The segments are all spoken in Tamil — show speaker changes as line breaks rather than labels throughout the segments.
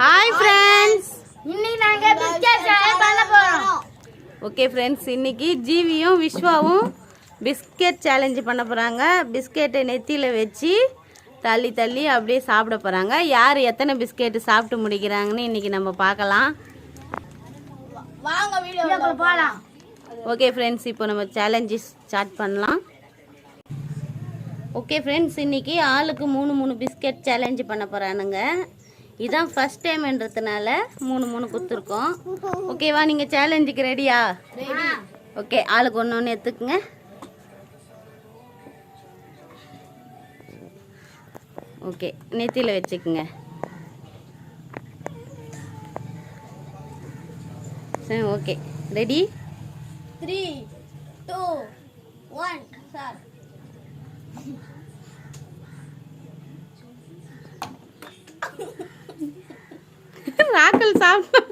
ஹாய் ஃப்ரெண்ட்ஸ்
இன்னைக்கு நாங்க பிஸ்கட் சாய் பண்ண போறோம்.
ஓகே ஃப்ரெண்ட்ஸ் இன்னைக்கு ஜீவியும் விஸ்வாவும் பிஸ்கெட் சேலஞ்சு பண்ண போகிறாங்க பிஸ்கெட்டை நெத்தியில் வச்சு தள்ளி தள்ளி அப்படியே சாப்பிட போகிறாங்க யார் எத்தனை பிஸ்கெட்டு சாப்பிட்டு முடிக்கிறாங்கன்னு இன்னைக்கு நம்ம பார்க்கலாம்.
வாங்க வீடியோ போலாம்.
ஓகே ஃப்ரெண்ட்ஸ் இப்போ நம்ம சேலஞ்சு ஸ்டார்ட் பண்ணலாம். ஓகே ஃப்ரெண்ட்ஸ் இன்னைக்கு ஆளுக்கு மூணு மூணு பிஸ்கெட் சேலஞ்சு பண்ண போகிறானுங்க இதான் ஃபர்ஸ்ட் டைம்ன்றதுனால மூணு மூணு கொடுத்துருக்கோம் ஓகேவா நீங்கள் சேலஞ்சுக்கு ரெடியா ஓகே ஆளுக்கு ஒன்று ஒன்று எடுத்துக்குங்க. ஓகே நெத்தியில் வச்சுக்குங்க. சரி okay ready
three two one sir
ராக்கல் சாப்பிட்டோம்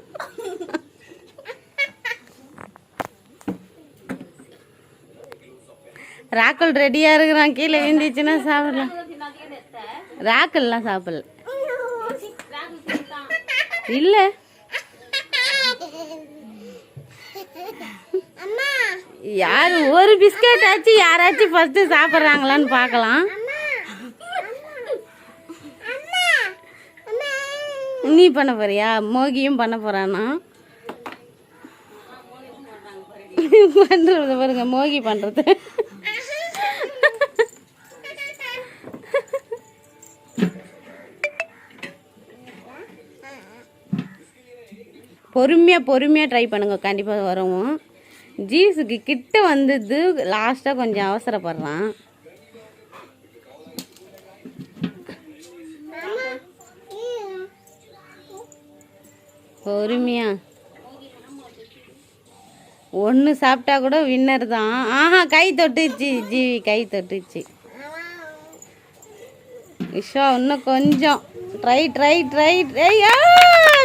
ராக்கல் ரெடியா இருக்கிறான். கீழே விழுந்துச்சுன்னா சாப்பிடலாம். ராக்கல்லாம் சாப்பிடல. இல்ல. யாரு ஒரு பிஸ்கட் ஆச்சு யாராச்சும் ஃபர்ஸ்ட் சாப்பிட்றாங்களான்னு பார்க்கலாம். நீ பண்ண போறியா? மோகியும் பண்ண போறானா? பண்றது பாருங்க மோகி பண்றது. பொறுமையாக பொறுமையாக ட்ரை பண்ணுங்க கண்டிப்பாக வருவோம். ஜீஸுக்கு கிட்ட வந்தது லாஸ்ட்டாக கொஞ்சம் அவசரப்படுறான். பொறுமையா. ஒன்று சாப்பிட்டா கூட வின்னர் தான். ஆஹா கை தொட்டுச்சு ஜீவி கை தொட்டுச்சு விஷா இன்னும் கொஞ்சம். Try try try try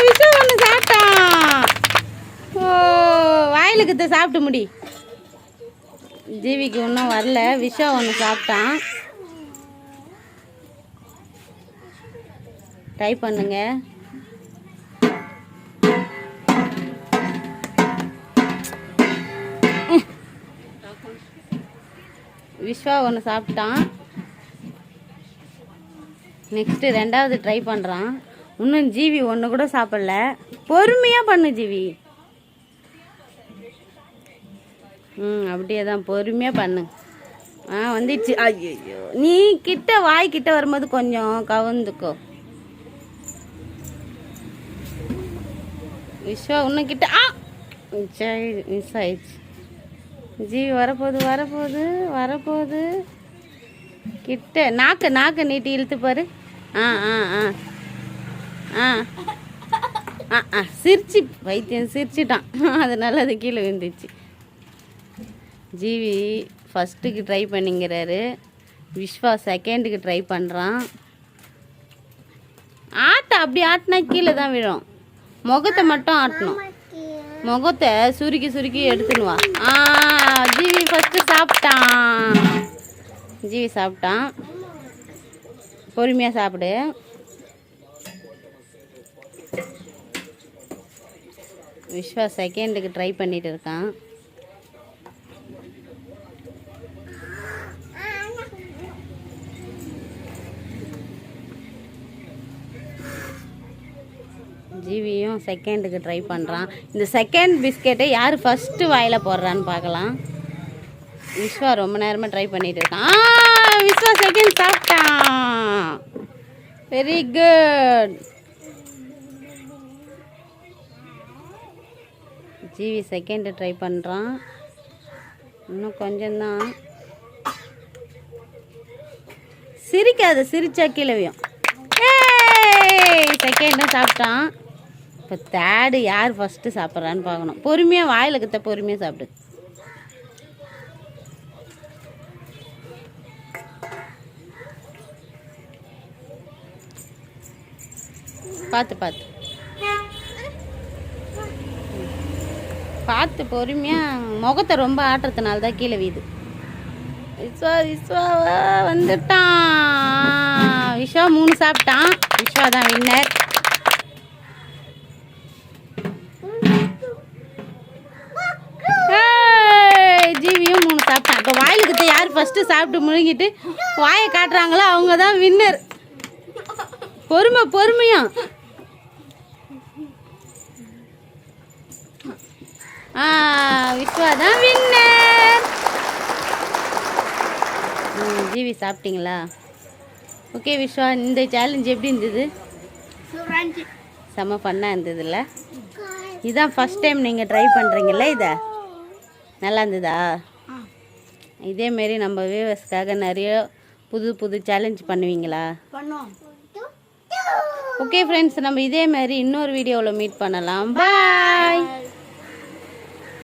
Visha ஒன்று சாப்பிட்டான் ஓ வாயிலுக்கு சாப்பிட்டு முடி. ஜீவிக்கு இன்னும் வரல விஷா ஒன்று சாப்பிட்டான் ட்ரை பண்ணுங்க. விஸ்வா ஒன்று சாப்பிட்டான். நெக்ஸ்ட்டு ரெண்டாவது ட்ரை பண்ணுறான் இன்னும் ஜீவி ஒன்று கூட சாப்பிடல. பொறுமையாக பண்ணு ஜீவி. ம் அப்படியே தான் பொறுமையாக பண்ணு. ஆ வந்துடுச்சு ஐயோ நீ கிட்ட வாய் கிட்ட வரும்போது கொஞ்சம் கவுந்துக்கோ. விஸ்வா இன்னும் கிட்ட ஆ! சரி மிஸ் ஆயிடுச்சு. ஜீவி வரப்போகுது வரப்போகுது வரப்போகுது. கிட்ட நாக்கு நாக்கு நீட்டி இழுத்து பாரு. ஆ ஆ ஆ. ஆ. ஆ ஆ. சிரிச்சு வைத்தியம் சிரிச்சிட்டான். அதனால அது கீழே விழுந்துச்சு. ஜீவி ஃபஸ்ட்டுக்கு ட்ரை பண்ணிங்கிறாரு. விஸ்வா செகண்டுக்கு ட்ரை பண்ணுறான் ஆட்ட அப்படி ஆட்டினா கீழே தான் விழும். முகத்தை மட்டும் ஆட்டணும். முகத்தை சுருக்கி சுருக்கி எடுத்துனுவா ஆ ஜீவி ஃபஸ்ட்டு சாப்பிட்டான். ஜீவி சாப்பிட்டான். பொறுமையாக சாப்பிடு. விஸ்வா செகண்டுக்கு ட்ரை பண்ணிகிட்டு இருக்கான். ஜீவியும் செகண்டுக்கு ட்ரை பண்ணுறான் இந்த செகண்ட் பிஸ்கெட்டை யார் ஃபஸ்ட்டு வாயில் போடுறான்னு பார்க்கலாம். விஸ்வா ரொம்ப நேரமாக ட்ரை பண்ணிட்டு இருக்கான். விஸ்வா செகண்ட் சாப்பிட்டான். Very good Jeevi second try பண்ணுறான் இன்னும் கொஞ்சம்தான். சிரிக்காத சிரிச்சா கீழவியும் செகண்டும் சாப்பிட்டான். இப்போ தேடு யார் ஃபஸ்ட்டு சாப்பிட்றான்னு பார்க்கணும். பொறுமையாக வாயில் கத்த பொறுமையாக சாப்பிடு. பார்த்து பார்த்து. பார்த்து பொறுமையாக முகத்தை ரொம்ப ஆட்டுறதுனால தான் கீழே வீது. விஸ்வா விஸ்வாவா வந்துட்டான். விஸ்வா மூணு சாப்பிட்டான். விஸ்வா தான் வின்னர் சாப்பிட்டு முழுங்கிட்டு வாயை காட்டுறாங்களோ அவங்க தான் வின்னர் பொறுமை பொறுமையா ஆ விஸ்வா தான் வின்னர் ஜீவி சாப்பிட்டீங்களா? ஓகே விஸ்வா இந்த சேலஞ்ச் எப்படி இருந்தது? செம்ம ஃபன்னாக இருந்ததுல்ல? இதான் ஃபஸ்ட் டைம் நீங்கள் ட்ரை பண்ணுறீங்கல்ல இதை? நல்லா இருந்ததா? இதேமாரி நம்ம வியூவர்ஸ்க்காக நிறைய புது புது சேலஞ்ச் பண்ணுவீங்களா? ஓகே ஃப்ரெண்ட்ஸ் நம்ம இதே மாதிரி இன்னொரு வீடியோவில் மீட் பண்ணலாம். பாய்